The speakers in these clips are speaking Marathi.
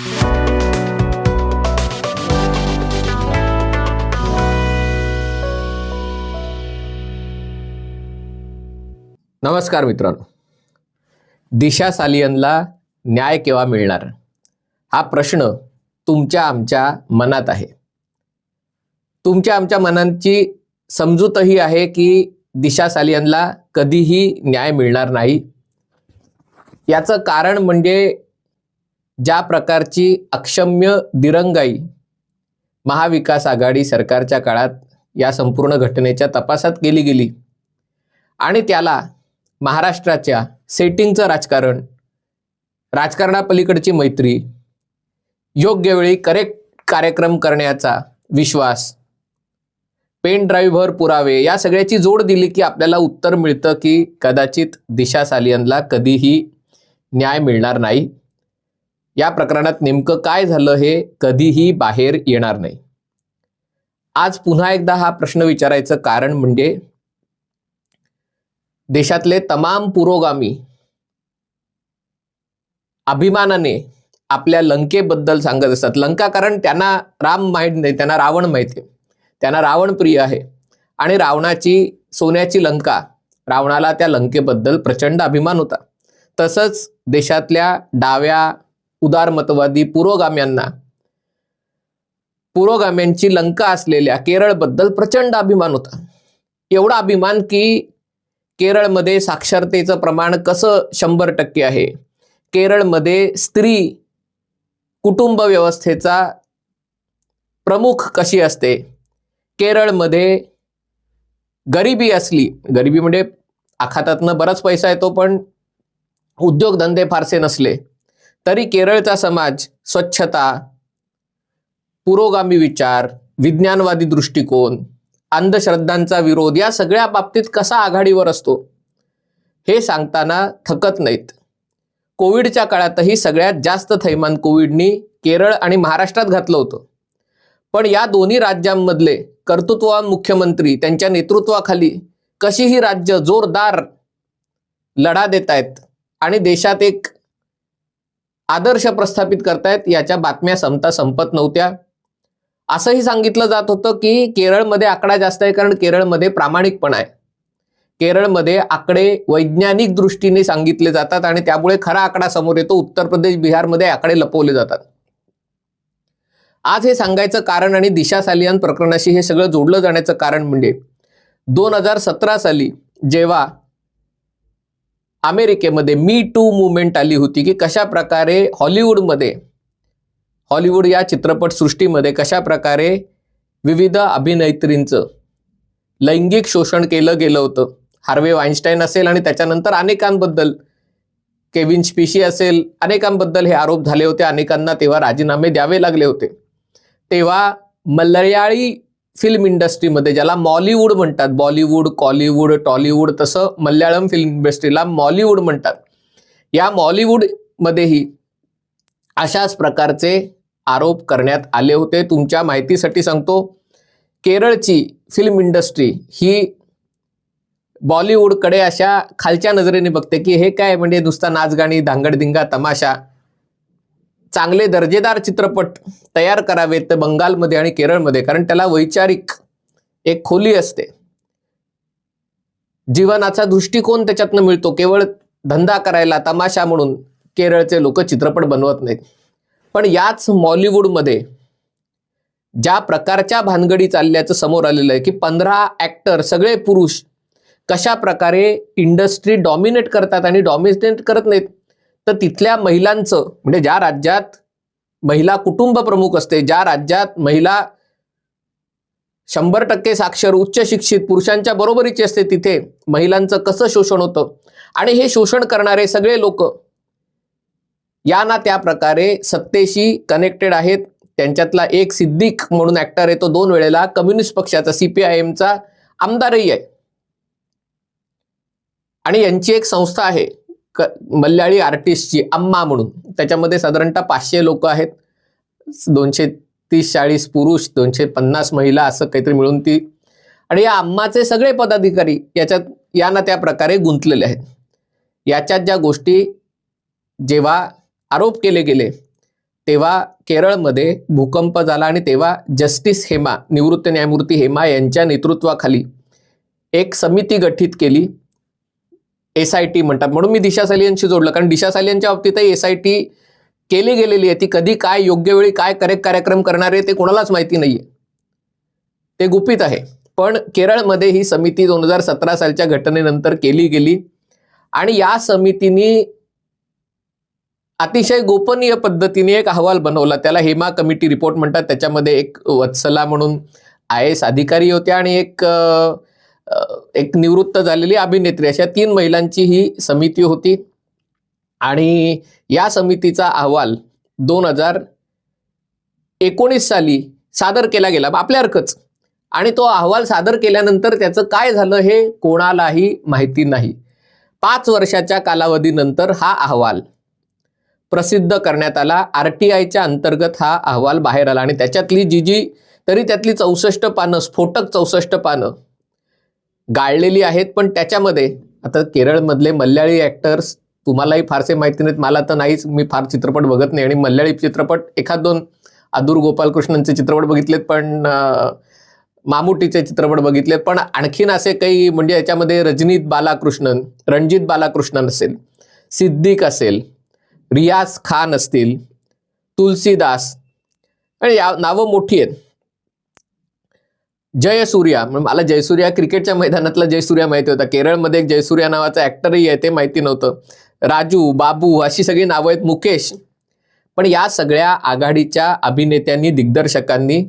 नमस्कार मित्रांनो. दिशा सालियनला न्याय केव्हा मिळणार? हा प्रश्न तुमच्या आमच्या मनात आहे. तुमच्या आमच्या मनांची समजूतही आहे की दिशा सालियनला कधीही न्याय मिळणार नाही. याचं कारण म्हणजे ज्या प्रकारची अक्षम्य दिरंगाई महाविकास आघाडी सरकारच्या काळात या संपूर्ण घटनेच्या तपासात केली गेली आणि त्याला महाराष्ट्राच्या सेटिंगचं राजकारण राजकारणापलीकडची मैत्री योग्य वेळी करेक्ट कार्यक्रम करण्याचा विश्वास पेन ड्राईव्हर पुरावे या सगळ्याची जोड दिली की आपल्याला उत्तर मिळतं की कदाचित दिशा सालियनला कधीही न्याय मिळणार नाही. या प्रकरणात नेमकं काय झालं हे कधीही बाहेर येणार नाही. आज पुन्हा एकदा हा प्रश्न विचारायचं कारण म्हणजे देशातले तमाम पुरोगामी अभिमानाने आपल्या लंकेबद्दल सांगत असतात. लंका कारण त्यांना राम माहीत नाही त्यांना रावण माहिती आहे. त्यांना रावण प्रिय आहे. आणि रावणाची सोन्याची लंका रावणाला त्या लंकेबद्दल प्रचंड अभिमान होता. तसंच देशातल्या डाव्या उदारमतवादी पुरोगाम्यांना. पुरोगाम्यांची लंका असलेल्या केरळबद्दल प्रचंड अभिमान होता. एवढा अभिमान की केरळमध्ये साक्षरतेचं प्रमाण कसं शंभर टक्के आहे? केरळमध्ये स्त्री कुटुंब व्यवस्थेचा प्रमुख कशी असते? केरळमध्ये गरिबी असली गरिबी म्हणजे आखातातनं बराच पैसा येतो पण उद्योगधंदे फारसे नसले. तरी केरळचा समाज स्वच्छता पुरोगामी विचार विज्ञानवादी दृष्टिकोन अंधश्रद्धांचा विरोध या सगळ्या बाबतीत कसा आघाडीवर असतो हे सांगताना थकत नाहीत. कोविडच्या काळातही सगळ्यात जास्त थैमान कोविडनी केरळ आणि महाराष्ट्रात घातलं होतं. पण या दोन्ही राज्यांमधले कर्तृत्ववान मुख्यमंत्री त्यांच्या नेतृत्वाखाली कशीही राज्य जोरदार लढा देत आहेत आणि देशात एक आदर्श प्रस्थापित करतायत याच्या बातम्या संपता संपत नव्हत्या. असंही सांगितलं जात होतं की केरळमध्ये आकडा जास्त आहे कारण केरळमध्ये प्रामाणिकपणा आहे. केरळमध्ये आकडे वैज्ञानिक दृष्टीने सांगितले जातात आणि त्यामुळे खरा आकडा समोर येतो. उत्तर प्रदेश बिहारमध्ये आकडे लपवले जातात. आज हे सांगायचं कारण आणि दिशा सालियान प्रकरणाशी हे सगळं जोडलं जाण्याचं कारण म्हणजे दोन हजार सतरा साली जेव्हा अमेरिकेमध्ये मी टू मुवमेंट आली होती की कशा प्रकारे हॉलिवूडमध्ये हॉलिवूड या चित्रपटसृष्टीमध्ये कशा प्रकारे विविध अभिनेत्रींचं लैंगिक शोषण केलं गेलं होतं. हार्वे वाईन्स्टाईन असेल आणि त्याच्यानंतर अनेकांबद्दल केविन स्पिशी असेल अनेकांबद्दल हे आरोप झाले होते. अनेकांना तेव्हा राजीनामे द्यावे लागले होते. तेव्हा मल्याळी फिल्म इंडस्ट्रीमध्ये ज्याला मॉलिवूड म्हणतात. बॉलिवूड कॉलिवूड टॉलिवूड तसं मल्याळम फिल्म इंडस्ट्रीला मॉलिवूड म्हणतात. या मॉलिवूडमध्येही अशाच प्रकारचे आरोप करण्यात आले होते. तुमच्या माहितीसाठी सांगतो केरळची फिल्म इंडस्ट्री ही बॉलिवूडकडे अशा खालच्या नजरेने बघते की हे काय म्हणजे नुसता नाचगाणी धांगडधिंगा तमाशा चांगले दर्जेदार चित्रपट तयार करावेत बंगालमध्ये आणि केरळमध्ये कारण त्याला वैचारिक एक खोली असते. जीवनाचा दृष्टिकोन त्याच्यातनं मिळतो. केवळ धंदा करायला तमाशा म्हणून केरळचे लोक चित्रपट बनवत नाहीत. पण याच मॉलिवूडमध्ये ज्या प्रकारच्या भानगडी चालल्याचं समोर आलेलं आहे की पंधरा ऍक्टर सगळे पुरुष कशा प्रकारे इंडस्ट्री डॉमिनेट करतात आणि डॉमिनेट करत नाहीत तर तिथल्या महिलांचं म्हणजे ज्या राज्यात महिला कुटुंब प्रमुख असते ज्या राज्यात महिला शंभर टक्के साक्षर उच्च शिक्षित पुरुषांच्या बरोबरीची असते तिथे महिलांचं कसं शोषण होतं? आणि हे शोषण करणारे सगळे लोक या ना त्या प्रकारे सत्तेशी कनेक्टेड आहेत. त्यांच्यातला एक सिद्दीक म्हणून ऍक्टर आहे तो दोन वेळेला कम्युनिस्ट पक्षाचा सीपीआयएमचा आमदारही आहे. आणि यांची एक संस्था आहे. क मल्याळी आर्टिस्टची अम्मा म्हणून. त्याच्यामध्ये साधारणतः पाचशे लोक आहेत. दोनशे तीस चाळीस पुरुष दोनशे पन्नास महिला असं काहीतरी मिळून ती. आणि या अम्माचे सगळे पदाधिकारी याच्यात या ना त्या प्रकारे गुंतलेले आहेत. याच्यात ज्या गोष्टी जेव्हा आरोप केले गेले तेव्हा केरळमध्ये भूकंप झाला आणि तेव्हा जस्टिस हेमा निवृत्त न्यायमूर्ती हेमा यांच्या नेतृत्वाखाली एक समिती गठीत केली. एस आय टी म्हणतात. म्हणून मी दिशा सालियनशी जोडलं. कारण दिशा सालियनच्या बाबतीतही एस आय टी केली गेलेली आहे. ती कधी काय योग्य वेळी काय करेक्ट कार्यक्रम करणार आहे ते कोणालाच माहिती नाहीये. ते गुपित आहे. पण केरळमध्ये ही समिती दोन हजार सतरा सालच्या घटनेनंतर केली गेली. आणि या समितीने अतिशय गोपनीय पद्धतीने एक अहवाल बनवला. त्याला हेमा कमिटी रिपोर्ट म्हणतात. त्याच्यामध्ये एक वत्सला म्हणून आय एस अधिकारी होत्या आणि एक एक निवृत्त झालेली अभिनेत्री अशा तीन महिलांची ही समिती होती. आणि या समितीचा अहवाल दोन हजार एकोणीस साली सादर केला गेला. आपल्यासारखंच आणि तो अहवाल सादर केल्यानंतर त्याचं काय झालं हे कोणालाही माहिती नाही. पाच वर्षाच्या कालावधीनंतर हा अहवाल प्रसिद्ध करण्यात आला. आर टी आयच्या अंतर्गत हा अहवाल बाहेर आला. आणि त्याच्यातली जी जी तरी त्यातली चौसष्ट पानं स्फोटक चौसष्ट पानं गाळलेली आहेत पण त्याच्यामध्ये आता केरळमधले मल्याळी ॲक्टर्स तुम्हालाही फारसे माहिती नाहीत मला तर नाहीच मी फार चित्रपट बघत नाही. आणि मल्याळी चित्रपट एखाद दोन आदूर गोपालकृष्णनचे चित्रपट बघितलेत पण मामुटीचे चित्रपट बघितलेत पण आणखीन असे काही म्हणजे याच्यामध्ये रजनीत बालाकृष्णन रणजित बालाकृष्णन असेल सिद्दीक असेल रियाज खान असतील तुलसीदास आणि या नावं मोठी आहेत. जयसूर्या. मला जयसूर्या क्रिकेटच्या मैदानातला जयसूर्या माहिती होता. केरळमध्ये एक जयसूर्या नावाचा ॲक्टरही आहे ते माहिती नव्हतं. राजू बाबू अशी सगळी नावं आहेत मुकेश. पण या सगळ्या आघाडीच्या अभिनेत्यांनी दिग्दर्शकांनी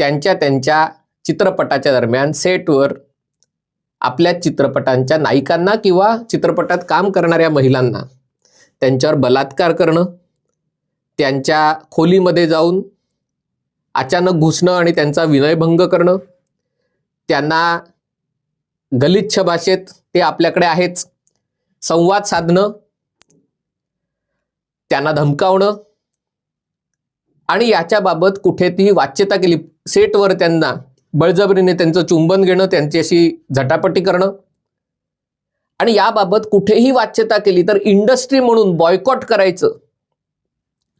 त्यांच्या त्यांच्या चित्रपटाच्या दरम्यान सेटवर आपल्या चित्रपटांच्या नायिकांना किंवा चित्रपटात काम करणाऱ्या महिलांना त्यांच्यावर बलात्कार करणं त्यांच्या खोलीमध्ये जाऊन अचानक घुसणं आणि त्यांचा विनयभंग करणं त्यांना गलिच्छ भाषेत ते आपल्याकडे आहेच. संवाद साधणं त्यांना धमकावणं आणि याच्याबाबत कुठेतही वाच्यता केली. सेटवर त्यांना बळजबरीने त्यांचं चुंबन घेणं त्यांच्याशी झटापटी करणं आणि याबाबत कुठेही वाच्यता केली तर इंडस्ट्री म्हणून बॉयकॉट करायचं.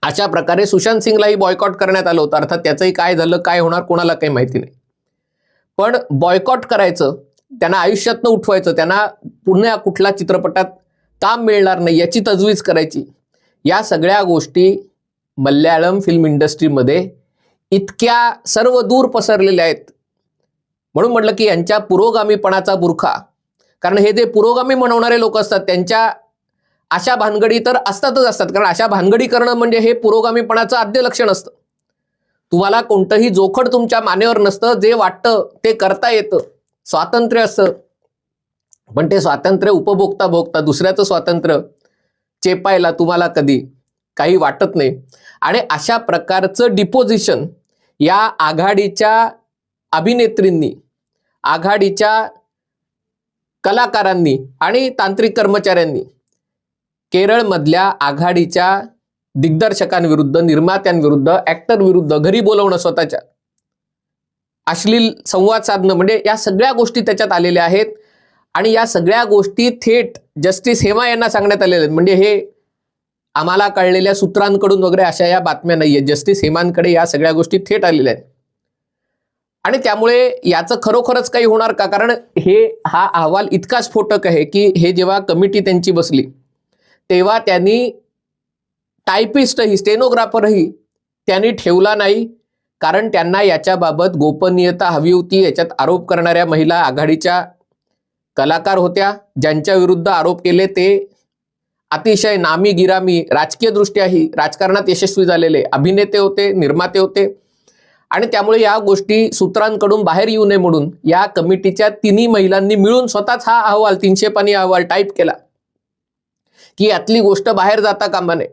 अशा प्रकारे सुशांत सिंगलाही बॉयकॉट करण्यात आलं होतं. अर्थात त्याचंही काय झालं काय होणार कोणाला काही माहिती नाही. पण बॉयकॉट करायचं त्यांना आयुष्यातनं उठवायचं त्यांना पुन्हा कुठल्या चित्रपटात काम मिळणार नाही याची तजवीज करायची या सगळ्या गोष्टी मल्याळम फिल्म इंडस्ट्रीमध्ये इतक्या सर्व दूर पसरलेल्या आहेत. म्हणून म्हटलं की यांच्या पुरोगामीपणाचा बुरखा. कारण हे जे पुरोगामी म्हणवणारे लोक असतात त्यांच्या अशा भानगडी तर असतातच असतात. कारण अशा भानगडी करणं म्हणजे हे पुरोगामीपणाचं आद्य लक्षण असतं. तुम्हाला कोणतंही जोखड तुमच्या मानेवर नसतं. जे वाटतं ते करता येतं. स्वातंत्र्य असतं. पण ते स्वातंत्र्य उपभोगता भोगता दुसऱ्याचं स्वातंत्र्य चेपायला तुम्हाला कधी काही वाटत नाही. आणि अशा प्रकारचं डिपोजिशन या आघाडीच्या अभिनेत्रींनी आघाडीच्या कलाकारांनी आणि तांत्रिक कर्मचाऱ्यांनी केरळमधल्या आघाडीच्या दिग्दर्शकांविरुद्ध निर्मात्यांविरुद्ध ऍक्टर विरुद्ध घरी बोलवणं स्वतःच्या. अश्लील संवाद साधणं म्हणजे या सगळ्या गोष्टी त्याच्यात आलेल्या आहेत. आणि या सगळ्या गोष्टी थेट जस्टिस हेमा यांना सांगण्यात आलेल्या आहेत. म्हणजे हे आम्हाला कळलेल्या सूत्रांकडून वगैरे अशा या बातम्या नाही आहेत जस्टिस हेमांकडे या सगळ्या गोष्टी थेट आलेल्या आहेत. आणि त्यामुळे याचं खरोखरच काही होणार का? कारण हे हा अहवाल इतका स्फोटक आहे की हे जेव्हा कमिटी त्यांची बसली तेव्हा त्यांनी टायपिस्टही स्टेनोग्राफरही त्यांनी ठेवला नाही. कारण त्यांना याच्याबाबत गोपनीयता हवी होती. याच्यात आरोप करणाऱ्या महिला आघाडीच्या कलाकार होत्या. ज्यांच्या विरुद्ध आरोप केले ते अतिशय नामी गिरामी राजकीयदृष्ट्याही राजकारणात यशस्वी झालेले. अभिनेते होते निर्माते होते. आणि त्यामुळे या गोष्टी सूत्रांकडून बाहेर येऊ नये म्हणून या कमिटीच्या तिन्ही महिलांनी मिळून स्वतःच हा अहवाल तीनशे पाणी अहवाल टाईप केला. की यातली गोष्ट बाहेर जाता कामा नये.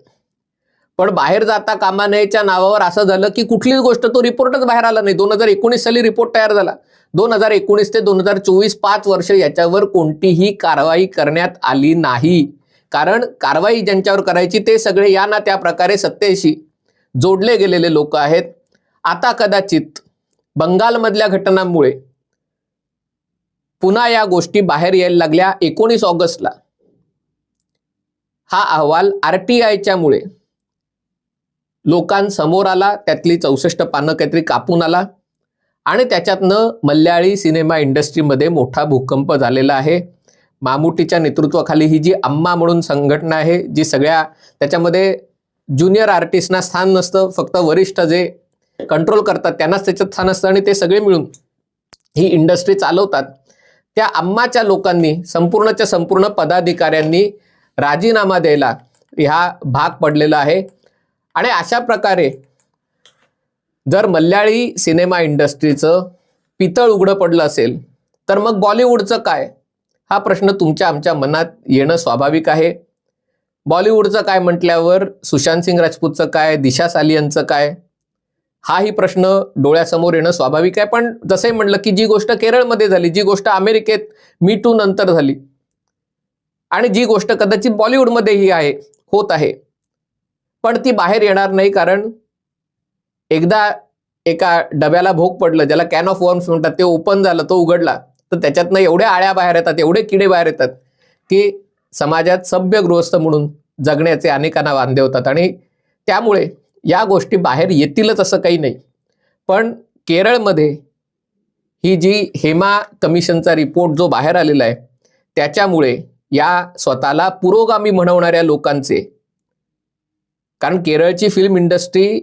पण बाहेर जाता कामा नयेच्या नावावर असं झालं की कुठलीच गोष्ट तो रिपोर्टच बाहेर आला नाही. दोन हजार एकोणीस साली रिपोर्ट तयार झाला. दोन हजार एकोणीस ते दोन हजार चोवीस पाच वर्ष याच्यावर कोणतीही कारवाई करण्यात आली नाही. कारण कारवाई ज्यांच्यावर करायची ते सगळे या ना त्या प्रकारे सत्तेशी जोडले गेलेले लोक आहेत. आता कदाचित बंगालमधल्या घटनांमुळे पुन्हा या गोष्टी बाहेर यायला लागल्या एकोणीस ऑगस्टला. हा अहवाल आर टी मुळे. लोकांसमोर आला त्यातली चौसष्ट पानं काहीतरी कापून आला. आणि त्याच्यातनं मल्याळी सिनेमा इंडस्ट्रीमध्ये मोठा भूकंप झालेला आहे. मामुटीच्या नेतृत्वाखाली ही जी अम्मा म्हणून संघटना आहे जी सगळ्या त्याच्यामध्ये ज्युनियर आर्टिस्टना स्थान नसतं फक्त वरिष्ठ जे कंट्रोल करतात त्यांनाच त्याच्यात स्थान असतं आणि ते सगळे मिळून ही इंडस्ट्री चालवतात. त्या अम्माच्या लोकांनी संपूर्णच्या संपूर्ण पदाधिकाऱ्यांनी राजीनामा द्यायला ह्या भाग पडलेला आहे. आणि अशा प्रकारे जर मल्याळी सिनेमा इंडस्ट्रीचं पितळ उघडं पडलं असेल तर मग बॉलिवूडचं काय? हा प्रश्न तुमच्या आमच्या मनात येणं स्वाभाविक आहे. बॉलिवूडचं काय म्हटल्यावर सुशांत सिंग राजपूतचं काय दिशा सालियनचं काय? हाही प्रश्न डोळ्यासमोर येणं स्वाभाविक आहे. पण जसंही म्हटलं की जी गोष्ट केरळमध्ये झाली जी गोष्ट अमेरिकेत मी टू नंतर झाली आणि जी गोष्ट कदाचित बॉलिवूडमध्येही आहे होत आहे. पण ती बाहेर येणार नाही कारण एकदा एका डब्याला भोग पडलं ज्याला कॅन ऑफ वॉर्म्स म्हणतात ते ओपन झालं तो उघडला तर त्याच्यातनं एवढ्या आळ्या बाहेर येतात एवढे किडे बाहेर येतात की समाजात सभ्य गृहस्थ म्हणून जगण्याचे अनेकांना वांदे होतात. आणि त्यामुळे या गोष्टी बाहेर येतीलच असं काही नाही. पण केरळमध्ये ही जी हेमा कमिशनचा रिपोर्ट जो बाहेर आलेला आहे त्याच्यामुळे या स्वतःला पुरोगामी म्हणवणाऱ्या लोकांचे. कारण केरळची फिल्म इंडस्ट्री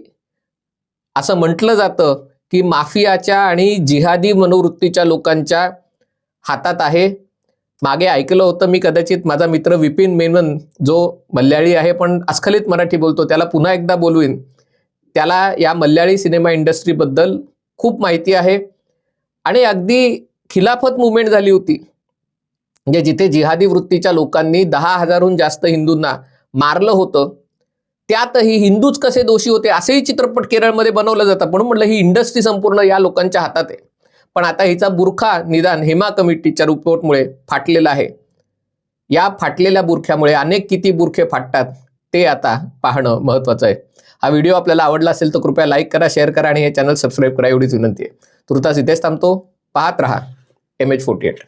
असं म्हटलं जातं की माफियाच्या आणि जिहादी मनोवृत्तीच्या लोकांच्या हातात आहे. मागे ऐकलं होतं मी कदाचित माझा मित्र विपिन मेनन जो मल्याळी आहे पण अस्खलित मराठी बोलतो त्याला पुन्हा एकदा बोलवीन. त्याला या मल्याळी सिनेमा इंडस्ट्रीबद्दल खूप माहिती आहे. आणि अगदी खिलाफत मुवमेंट झाली होती. म्हणजे जिथे जिहादी वृत्तीच्या लोकांनी दहा हजारहून जास्त हिंदूंना मारलं होतं त्यातही हिंदूच कसे दोषी होते असेही चित्रपट केरळमध्ये बनवलं जातं. म्हणून म्हटलं ही इंडस्ट्री संपूर्ण या लोकांच्या हातात आहे. पण आता हिचा बुरखा निदान हेमा कमिटीच्या रिपोर्टमुळे फाटलेला आहे. या फाटलेल्या बुरख्यामुळे अनेक किती बुरखे फाटतात ते आता पाहणं महत्त्वाचं आहे. हा व्हिडिओ आपल्याला आवडला असेल तर कृपया लाईक करा शेअर करा आणि हे चॅनल सबस्क्राईब करा एवढीच विनंती आहे. तुर्तास इथेच थांबतो. पाहत रहा एम एच फोर्टी एट